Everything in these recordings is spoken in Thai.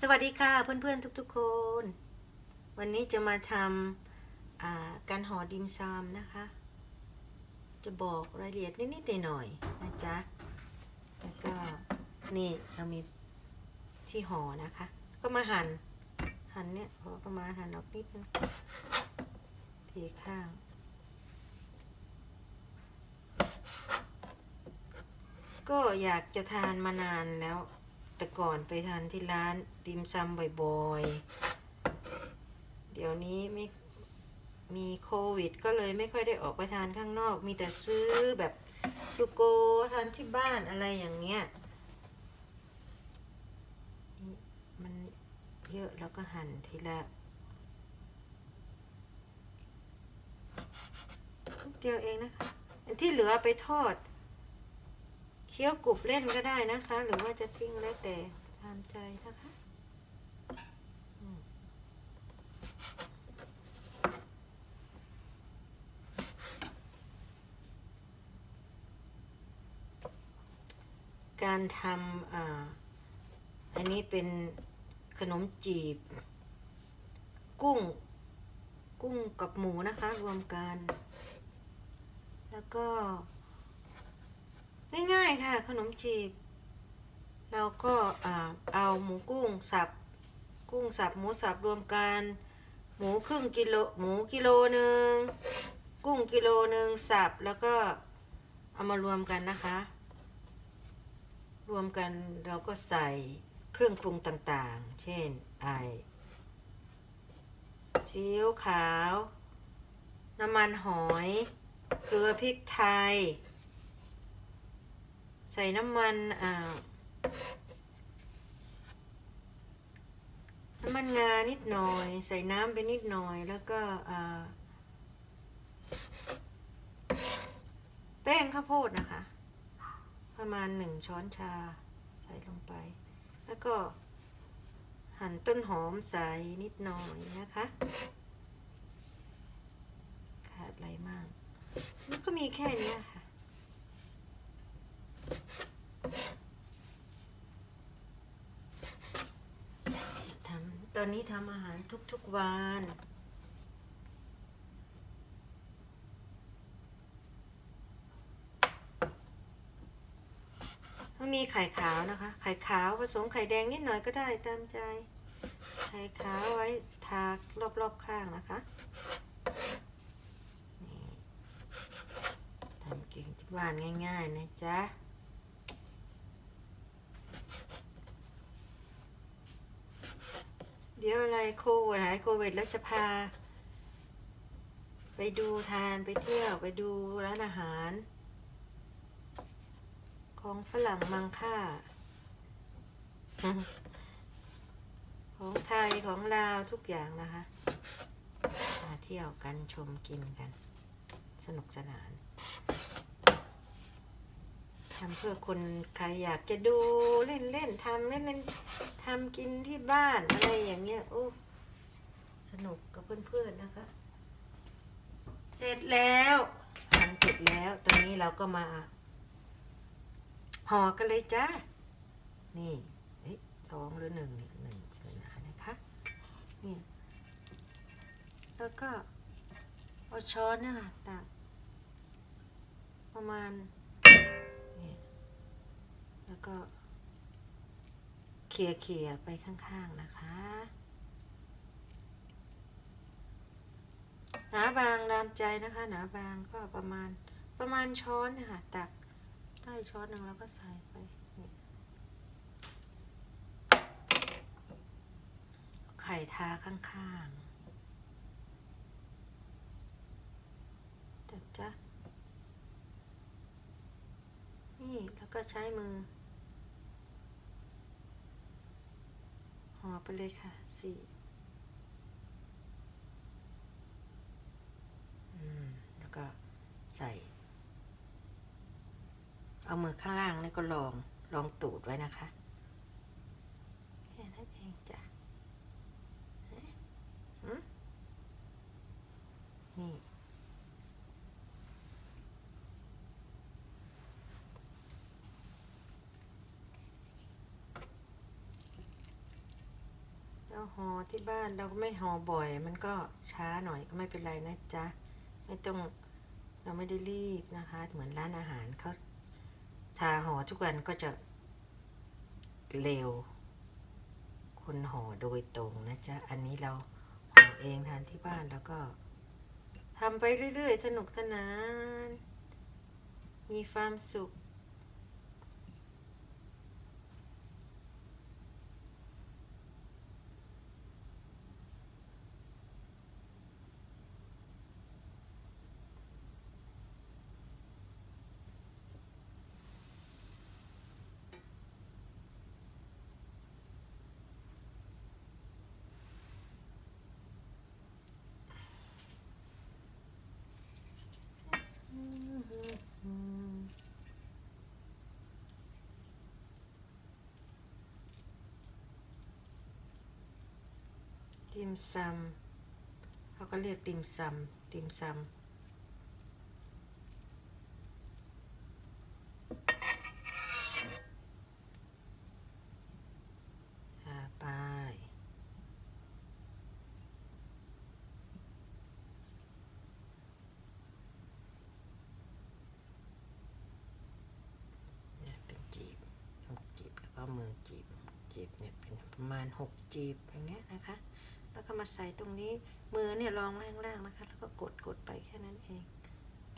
สวัสดีค่ะเพื่อนๆทุกๆคน วันนี้จะมาทำการห่อดิมซามนะคะ จะบอกรายละเอียดนิดๆหน่อยๆนะจ๊ะแล้วก็นี่เรามีที่ห่อนะคะ ก็มาหั่นหั่นเนี่ยพอประมาณหั่นออกนิดนึงทีข้างก็อยากจะทานมานานแล้ว แต่ก่อนไปทานที่ร้านดิมซำบ่อยๆ เดี๋ยวนี้ไม่มีโควิด ก็เลยไม่ค่อยได้ออกไปทานข้างนอก มีแต่ซื้อแบบยูโกทานที่บ้านอะไรอย่างเงี้ยมันเยอะแล้วก็หั่นทีละลูกเดียวเองนะคะที่เหลือไปทอด เคี้ยวกรุบเล่นก็ได้นะคะ หรือว่าจะทิ้งแล้วแต่ตามใจนะคะการทำอ่าอันนี้เป็นขนมจีบ กุ้ง กุ้งกับหมูนะคะ รวมกัน แล้วก็ ง่ายๆค่ะ ขนมจีบ เราก็เอาหมูกุ้งสับ กุ้งสับหมูสับรวมกัน หมูครึ่งกิโลหมูกิโลหนึ่งกุ้งกิโลหนึ่งสับแล้วก็เอามารวมกันนะคะ รวมกันเราก็ใส่เครื่องปรุงต่างๆ เช่นไอซีอิ๊วขาว น้ำมันหอย เกลือพริกไทย ใส่น้ำมันอ่าน้ำมันงานิดหน่อย ใส่น้ำไปนิดหน่อยแล้วก็แป้งข้าวโพดนะคะ ประมาณหนึ่งช้อนชาใส่ลงไป แล้วก็หั่นต้นหอมใส่นิดหน่อยนะคะ ขาดอะไรมาก แล้วก็มีแค่นี้ค่ะ ทำตอนนี้ทำอาหารทุกๆวันมันมีไข่ขาวนะคะ ไข่ขาวผสมไข่แดงนิดหน่อยก็ได้ตามใจ ไข่ขาวไว้ทารอบๆข้างนะคะทำกินที่บ้านง่ายๆนะจ๊ะ เดี๋ยวอะไรโควิดหายโควิดแล้วจะพา ไปดูทานไปเที่ยวไปดูร้านอาหาร ของฝรั่งมังค่า ของไทยของลาวทุกอย่างนะคะมาเที่ยวกันชมกินกัน สนุกสนาน ทำเพื่อคนใครอยากจะดูเล่นเล่นๆทำเล่นเล่นๆทำกินที่บ้านอะไรอย่างเงี้ยโอ้สนุกกับเพื่อนๆนะคะ เสร็จแล้วทำเสร็จแล้วตอนนี้เราก็มาห่อกันเลยจ้านี่เอ้สองหรือหนึ่งหนึ่งหนึ่งอันะคะนี่แล้วก็เอาช้อนนะคะตักประมาณ แล้วก็เขี่ยเขี่ยไปข้างๆนะคะหนาบางตามใจนะคะ หนาบางก็ประมาณประมาณช้อนเนะตักได้ช้อนหนึ่งแล้วก็ใส่ไปไข่ทาข้างๆจัดจ้ะนี่แล้วก็ใช้มือ ห่อไปเลยค่ะสี่แล้วก็ใส่ เอามือข้างล่างนี่ก็ลองลองตูดไว้นะคะ แค่นั้นเองจ้ะเอ๊ะหืมนี่ ห่อที่บ้านเราก็ไม่ห่อบ่อย มันก็ช้าหน่อยก็ไม่เป็นไรนะจ๊ะ ไม่ต้องเราไม่ได้รีบนะคะ เหมือนร้านอาหารเขาทาห่อทุกวันก็จะเร็ว คนห่อโดยตรงนะจ๊ะ อันนี้เราห่อเองทานที่บ้านแล้วก็ทำไปเรื่อยๆ สนุกสนาน มีความสุข ติม ซำเขาก็เรียกติมซำติมซำอ่าไปเนี่ยเป็นจีบหกจีบแล้วก็มือจีบจีบเนี่ยเป็นประมาณหกจีบอย่างเงี้ยนะคะ แล้วก็มาใส่ตรงนี้มือเนี่ยรองไว้ข้างล่างนะคะ แล้วก็กดกดไปแค่นั้นเอง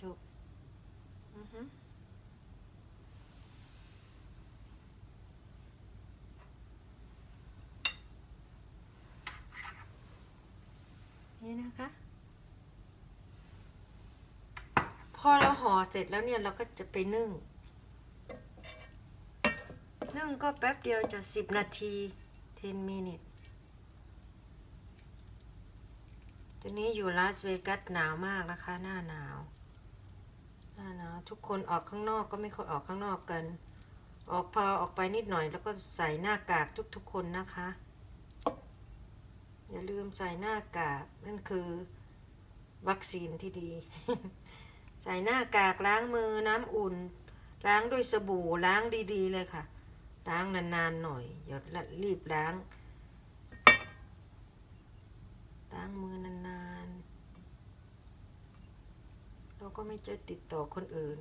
จบอือฮึนี่นะคะ พอเราห่อเสร็จแล้วเนี่ยเราก็จะไปนึ่ง นึ่งก็แป๊บเดียวจะสิบนาที 10 minutes ตัวนี้อยู่ลาสเวกัสหนาวมากนะคะ หน้าหนาว หน้าหนาวทุกคนออกข้างนอกก็ไม่ค่อยออกข้างนอกกัน ออกพอออกไปนิดหน่อย แล้วก็ใส่หน้ากากทุกๆคนนะคะ อย่าลืมใส่หน้ากากนั่นคือวัคซีนที่ดี ใส่หน้ากากล้างมือน้ำอุ่น ล้างด้วยสบู่ล้างดีๆเลยค่ะ ล้างนานๆหน่อยอย่ารีบล้าง ล้างมือนานๆ เราก็ไม่จะติดต่อคนอื่น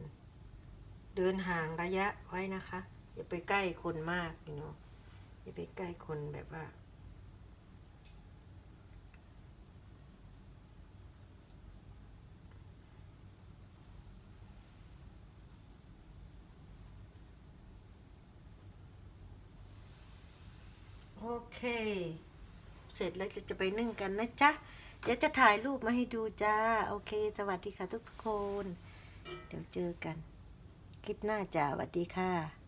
เดินห่างระยะไว้นะคะ อย่าไปใกล้คนมาก you know อย่าไปใกล้คนแบบว่าโอเค เสร็จแล้วจะไปนึ่งกันนะจ๊ะ เดี๋ยวจะถ่ายรูปมาให้ดูจ้า โอเค สวัสดีค่ะทุกคน เดี๋ยวเจอกัน คลิปหน้าจ้าสวัสดีค่ะ